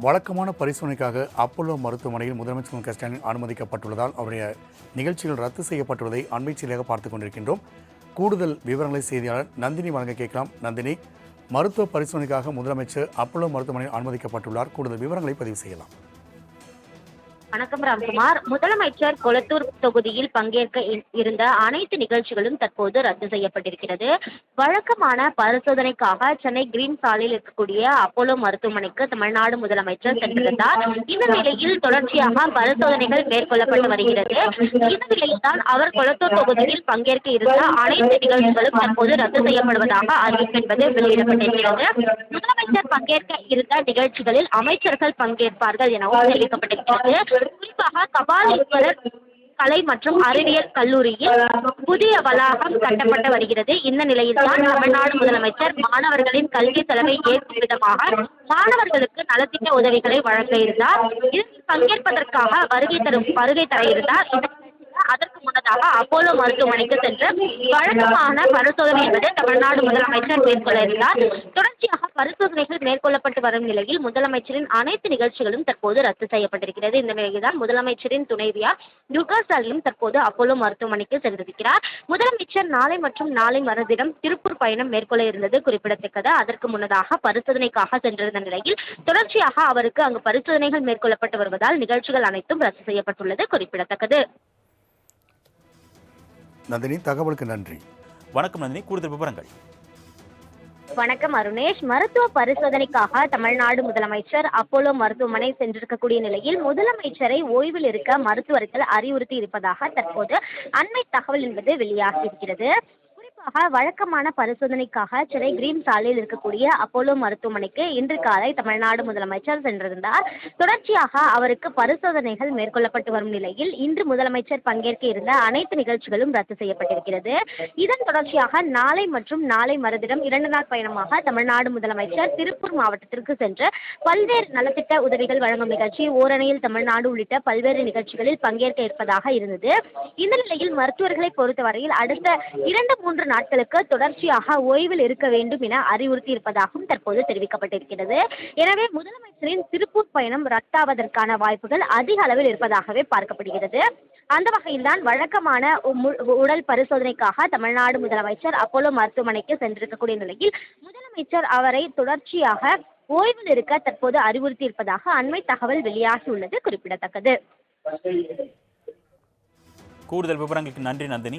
வழக்கமான பரிசோதனைக்காக அப்போலோ மருத்துவமனையில் முதலமைச்சர் மு க ஸ்டாலின் அனுமதிக்கப்பட்டுள்ளதால் அவருடைய நிகழ்ச்சிகள் ரத்து செய்யப்பட்டுள்ளதை அண்மை செய்தியாக பார்த்துக் கொண்டிருக்கின்றோம். கூடுதல் விவரங்களை செய்தியாளர் நந்தினி வழங்க கேட்கலாம். நந்தினி மருத்துவ பரிசோதனைக்காக முதலமைச்சர் அப்போலோ மருத்துவமனையில் அனுமதிக்கப்பட்டுள்ளார். கூடுதல் விவரங்களை பதிவு செய்யலாம். வணக்கம் ராம்குமார். முதலமைச்சர் கொளத்தூர் தொகுதியில் பங்கேற்க இருந்த அனைத்து நிகழ்ச்சிகளும் தற்போது ரத்து செய்யப்பட்டிருக்கிறது. வழக்கமான பரிசோதனைக்காக சென்னை கிரீன் சாலையில் இருக்கக்கூடிய அப்போலோ மருத்துவமனைக்கு தமிழ்நாடு முதலமைச்சர் சென்றிருந்தார். இந்த நிலையில் தொடர்ச்சியாக பரிசோதனைகள் மேற்கொள்ளப்பட்டு வருகிறது. இந்த நிலையில்தான் அவர் கொளத்தூர் தொகுதியில் பங்கேற்க இருந்த அனைத்து நிகழ்ச்சிகளும் தற்போது ரத்து செய்யப்படுவதாக அறிவிப்பு என்பது வெளியிடப்பட்டிருக்கிறது. முதலமைச்சர் பங்கேற்க இருந்த நிகழ்ச்சிகளில் அமைச்சர்கள் பங்கேற்பார்கள் எனவும் தெரிவிக்கப்பட்டிருக்கிறது. குறிப்பாக கபாலீஸ்வரர் கலை மற்றும் அறிவியல் கல்லூரியில் புதிய வளாகம் கட்டப்பட்டு வருகிறது. இந்த நிலையில்தான் தமிழ்நாடு முதலமைச்சர் மாணவர்களின் கல்வி செலவை ஏற்கும் விதமாக மாணவர்களுக்கு நலத்திட்ட உதவிகளை வழங்க இருந்தார். இதில் பங்கேற்பதற்காக வருகை தரும் வருகை தர இருந்தார். இந்த அதற்கு முன்னதாக அப்போலோ மருத்துவமனைக்கு சென்று வழக்கமான பரிசோதனை என்பது தமிழ்நாடு முதலமைச்சர் மேற்கொள்ள இருந்தார் தொடர்ச்சியாக பரிசோதனைகள் மேற்கொள்ளப்பட்டு வரும் நிலையில் முதலமைச்சரின் அனைத்து நிகழ்ச்சிகளும் தற்போது ரத்து செய்யப்பட்டிருக்கிறது. இந்த நிலையில்தான் முதலமைச்சரின் துணைவியார் துர்கா ஸ்டாலினும் தற்போது அப்போலோ மருத்துவமனைக்கு சென்றிருக்கிறார். முதலமைச்சர் நாளை மற்றும் நாளை மறுதினம் திருப்பூர் பயணம் மேற்கொள்ள இருந்தது குறிப்பிடத்தக்கது. அதற்கு முன்னதாக பரிசோதனைக்காக சென்றிருந்த நிலையில் தொடர்ச்சியாக அவருக்கு அங்கு பரிசோதனைகள் மேற்கொள்ளப்பட்டு வருவதால் நிகழ்ச்சிகள் அனைத்தும் ரத்து செய்யப்பட்டுள்ளது குறிப்பிடத்தக்கது. நந்தினி தகவலுக்கு நன்றி. வணக்கம் நந்தினி கூடுதல் விவரங்கள். வணக்கம் அருணேஷ். மருத்துவ பரிசோதனைக்காக தமிழ்நாடு முதலமைச்சர் அப்போலோ மருத்துவமனை சென்றிருக்கக்கூடிய நிலையில் முதலமைச்சரை ஓய்வில் இருக்க மருத்துவர்கள் அறிவுறுத்தி இருப்பதாக தற்போது அண்மை தகவல் என்பது வெளியாகி இருக்கிறது. குறிப்பாக வழக்கமான பரிசோதனைக்காக சென்னை கிரீன் சாலையில் இருக்கக்கூடிய அப்போலோ மருத்துவமனைக்கு இன்று காலை தமிழ்நாடு முதலமைச்சர் சென்றிருந்தார். தொடர்ச்சியாக அவருக்கு பரிசோதனைகள் மேற்கொள்ளப்பட்டு வரும் நிலையில் இன்று முதலமைச்சர் பங்கேற்க இருந்த அனைத்து நிகழ்ச்சிகளும் ரத்து செய்யப்பட்டிருக்கிறது. இதன் தொடர்ச்சியாக நாளை மற்றும் நாளை மறுதினம் இரண்டு நாள் பயணமாக தமிழ்நாடு முதலமைச்சர் திருப்பூர் மாவட்டத்திற்கு சென்று பல்வேறு நலத்திட்ட உதவிகள் வழங்கும் நிகழ்ச்சி ஓரணியில் தமிழ்நாடு உள்ளிட்ட பல்வேறு நிகழ்ச்சிகளில் பங்கேற்க இருப்பதாக இருந்தது. இந்த நிலையில் மருத்துவர்களை பொறுத்தவரையில் அடுத்த இரண்டு மூன்று நாள் நாட்களுக்கு தொடர்ச்சியாக ஓய்வில் இருக்க வேண்டும் என அறிவுறுத்தி இருப்பதாகவும் தற்போது தெரிவிக்கப்பட்டிருக்கிறது. எனவே முதலமைச்சரின் திருப்பூர் பயணம் ரத்தாவதற்கான வாய்ப்புகள் அதிக அளவில் இருப்பதாகவே பார்க்கப்படுகிறது. அந்த வகையில்தான் வழக்கமான உடல் பரிசோதனைக்காக தமிழ்நாடு முதலமைச்சர் அப்போலோ மருத்துவமனைக்கு சென்றிருக்கக்கூடிய நிலையில் முதலமைச்சர் அவரை தொடர்ச்சியாக ஓய்வில் இருக்க தற்போது அறிவுறுத்தி இருப்பதாக அண்மை தகவல் வெளியாகியுள்ளது குறிப்பிடத்தக்கது. கூடுதல் விவரங்களுக்கு நன்றி நந்தினி.